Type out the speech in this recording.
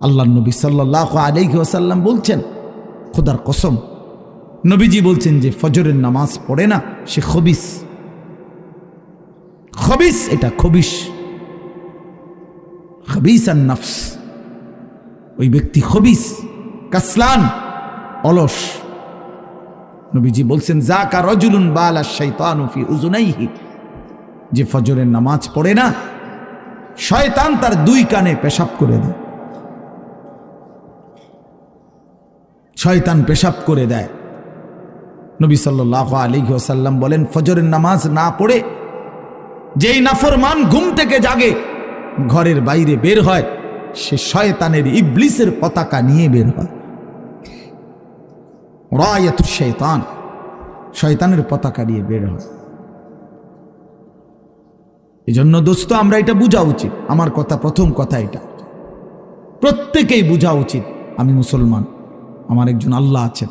আল্লাহ নবী সাল্লাহ আলাইহি ওসাল্লাম বলছেন, খোদার কসম, নবীজি বলছেন যে ফজরের নামাজ পড়ে না, সে খবিস। খবিস এটা খবিস। খবিস আর নফস। ওই ব্যক্তি খবিস, কাসলান, অলস। নবীজি বলছেন যা কা রজুলুন বালা শৈতান ফি উজুনাইহি। যে ফজরের নামাজ পড়ে না, শয়তান তার দুই কানে পেশাব করে দেয়। শয়তান পেশাব করে দেয়। নবী সাল্লাহ আলী ওসাল্লাম বলেন, ফজরের নামাজ না পড়ে যেই নাফরমান ঘুম থেকে জাগে, ঘরের বাইরে বের হয়, সে শয়তানের ইবলিসের পতাকা নিয়ে বের হয়। রায়াত শৈতান শয়তানের পতাকা নিয়ে বের হয়। এই জন্য দোস্ত, আমরা এটা বোঝা উচিত। আমার কথা প্রথম কথা এটা। প্রত্যেকেই বোঝা উচিত, আমি মুসলমান। আমার একজন আল্লাহ আছেন।